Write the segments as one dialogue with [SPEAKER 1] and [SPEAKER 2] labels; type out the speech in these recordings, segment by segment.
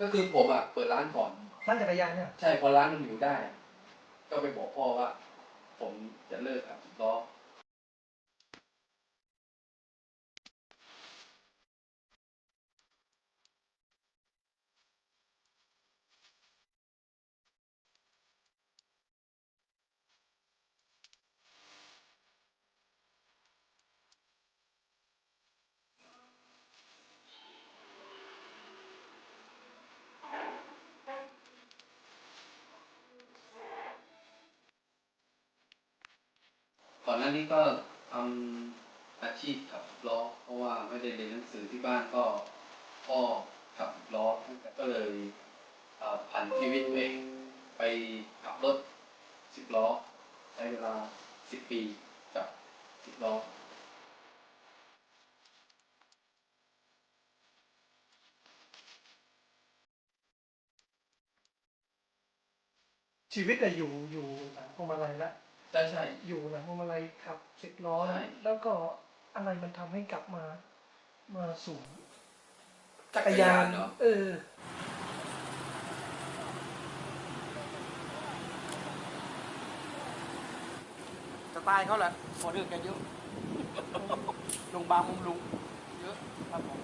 [SPEAKER 1] ก็คือผมอะเปิดร้านก่อน
[SPEAKER 2] ร้านจักรยานเนี่ย
[SPEAKER 1] ใช่พอร้านมันอยู่ได้ ก็ไปบอกพ่อว่า ผมจะเลิกขับสิบล้อ อนหน้านี้ก็ทำอาชีพขับล้อเพราะว่าไม่ได้เรียนหนังสือที่บ้านก็พ่อขับล้อตั้งแต่ก็เลยผันชีวิตตัวเองไปขับรถสิบล้อใช้เวลาสิบปีกับสิบล้อ
[SPEAKER 2] ชีวิตอะอยู่อยู่หลังพวงมาลัยละ
[SPEAKER 1] ใช่ใช่
[SPEAKER 2] อยู่หลังพวงมาลัยขับสิบล้อ
[SPEAKER 1] ใช่
[SPEAKER 2] นะแล้วก็อะไรมันทำให้กลับมา มาสู่
[SPEAKER 1] จักรยานเนาะ
[SPEAKER 2] เออ
[SPEAKER 3] สไตล์เขาแหละขอเดือดกันเยอะ ลงบางมุมลุง เยอะครับผม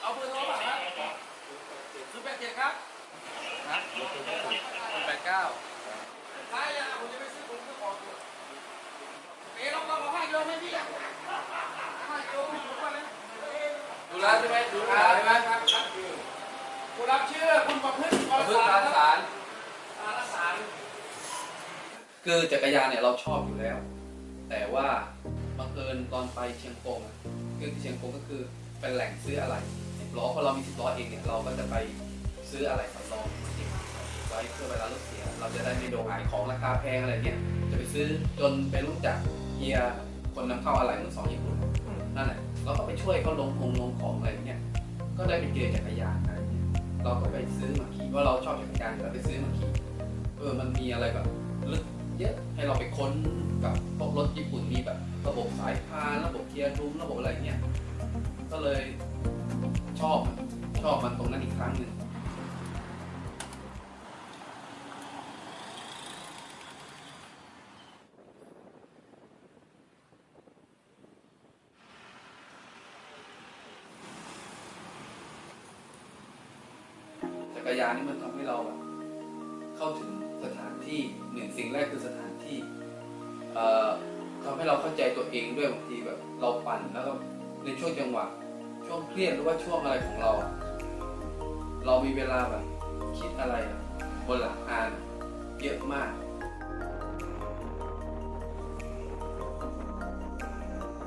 [SPEAKER 3] เอาเบอร์โทรศัพท์นะศูนย์แปดเจ็ดครับนะศูนย์แปดเก้าใช่ยังผมจะไปซื้อผมจะขอตัวเอ๊ะลองลองเอาห้ากิโลไหมพี่ห้ากิโลผมทุกวันเลย
[SPEAKER 1] ดูร้านใช่ไหมดูร้านใช่ไหม
[SPEAKER 3] ครับครับผู้รับเชื่อคุณประพฤติ
[SPEAKER 1] เพื่อการสาร
[SPEAKER 3] สารสาร
[SPEAKER 1] คือจักรยานเนี่ยเราชอบอยู่แล้ว แต่ว่าบังเอิญตอนไปเชียงกงอะคือที่เชียงกงก็คือเป็นแหล่งซื้ออะไรสิบล้อพอเรามีสิบล้อเองเนี่ยเราก็จะไปซื้ออะไรสำรองมาเก็บไว้เพื่อเวลารถเสีย เราจะได้ไม่โดนขายของราคาแพงอะไรเนี่ยจะไปซื้อจนไปรู้จักเฮียคนนำเข้าอะไรมือสองญี่ปุ่นนั่นแหละ เราก็ไปช่วยเขาลงคงลงของอะไรเนี่ยก็ได้ไปเจอจักรยานอะไรเนี่ยเราก็ไปซื้อมาขี่ว่าเราชอบจักรยานเราไปซื้อมาขี่ เออ มันมีอะไรแบบลึกเยอะให้เราไปค้นกับพวกรถญี่ปุ่นมีแบบ ระบบสายพานระบบเกียร์ดุมระบบอะไรเงี้ย ก็เลยชอบชอบมันตรงนั้นอีกครั้งหนึ่ง รยานนี่มันทำให้เราแบบเข้าถึงสถานที่หนึ่งสิ่งแรกคือสถานที่เอ่อทำให้เราเข้าใจตัวเองด้วยบางทีแบบ เราปั่นแล้วก็ในช่วงจังหวะช่วงเครียดหรือว่าช่วงอะไรของเรา เรามีเวลาแบบคิดอะไรบนหลังอานเยอะมาก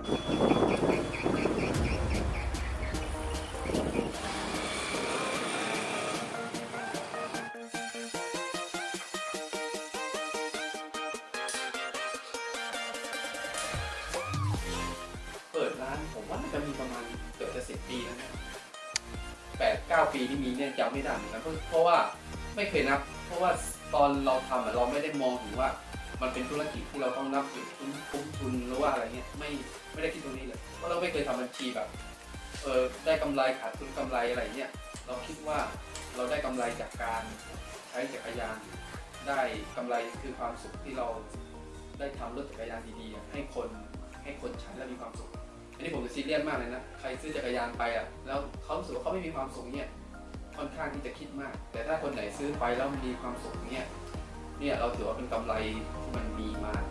[SPEAKER 1] เปิานผมว่าน่าจะมีประมาณเกือบจะสิบปีแล้วนะแปดเก้าปีที่มีเนี่ยจำไม่ได้เหมือนกันเพราะเพราะว่าไม่เคยนับ เพราะว่าตอนเราทำอะเราไม่ได้มองถึงว่า มันเป็นธุรกิจที่เราต้องนับจุดคุ้มคุ้มทุนหรือว่าอะไรเงี้ยไม่ไม่ได้คิดตรงนี้เลยเพราะเราไม่เคยทำบัญชีแบบเออได้กำไรขาดทุนกำไรอะไรเงี้ยเราคิดว่าเราได้กำไรจากการใช้จักรยานได้กำไรคือความสุขที่เราได้ทำรถจักรยานดีๆ ให้คนให้คนใช้แล้วมีความสุข อันนี้ผมจะซีเรียสมากเลยนะ ใครซื้อจักรยานไปอะ แล้วเขารู้สึกว่าเขาไม่มีความสุขเนี่ย ค่อนข้างที่จะคิดมาก แต่ถ้าคนไหนซื้อไปแล้วมีความสุขเนี่ย เนี่ยเราถือว่าเป็นกำไรที่มันมีมาก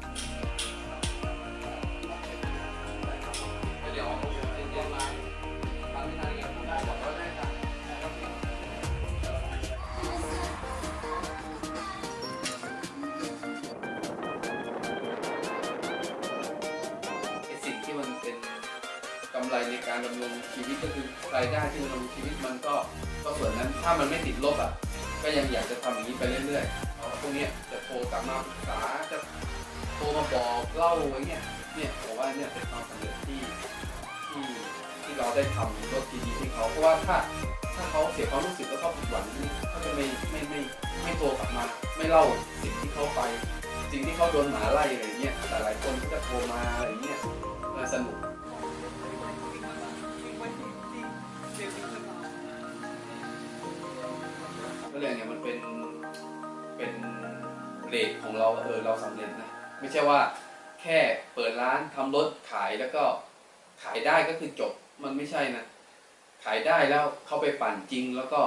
[SPEAKER 1] ไรในการดำรงชีวิตก็คือรายได้ที่ดำรงชีวิตมันก็ก็ส่วนนั้นถ้ามันไม่ติดลบอะก็ยังอยากจะทำอย่างนี้ไปเรื่อยๆเอาพวกนี้จะโทรกลับมาปรึกษาจะโทรมาบอกเล่าอะไว้เนี่ยเนี่ยผมว่าเนี่ยเป็นความสำเร็จที่ที่ที่เราได้ทำรถดีๆให้เขาเพราะว่าถ้าถ้าเขาเสียความรู้สึกแล้วเขาผิดหวังเขาจะไม่ไม่ไม่ไม่โทรกลับมา ไม่เล่าสิ่งที่เขาไป สิ่งที่เขาโดนหมาไล่อะไรเงี้ยแต่หลายคนก็จะโทรมาอะไรเงี้ยมาสนุก ก็เรียกไงมันเป็นเป็นเลทของเราเออเราสำเร็จนะไม่ใช่ว่าแค่เปิดร้านทำรถขายแล้วก็ขายได้ก็คือจบมันไม่ใช่นะขายได้แล้วเข้าไปปั่นจริงแล้วก็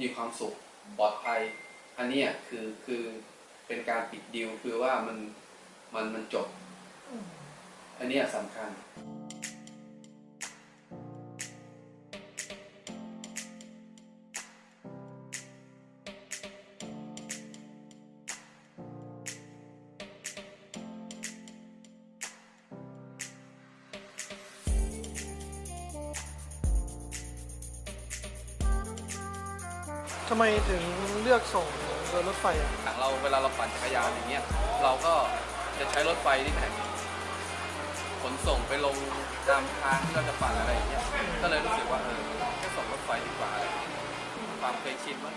[SPEAKER 1] มีความสุขปลอดภัย อันนี้คือคือเป็นการปิดดีลคือว่ามันมันมันจบ อันนี้สำคัญ
[SPEAKER 2] ทำไมถึงเลือกส่งโดยรถไฟอะ
[SPEAKER 1] ทางเราเวลาเราปั่นจักรยานอย่างเงี้ยเราก็จะใช้รถไฟที่แข่งขนส่งไปลงตามทางที่เราจะปั่นอะไรอย่างเงี้ยก็เลยรู้สึกว่าเออแค่ส่งรถไฟดีกว่าอะไรอย่างเงี้ยความเคยชินมั้ง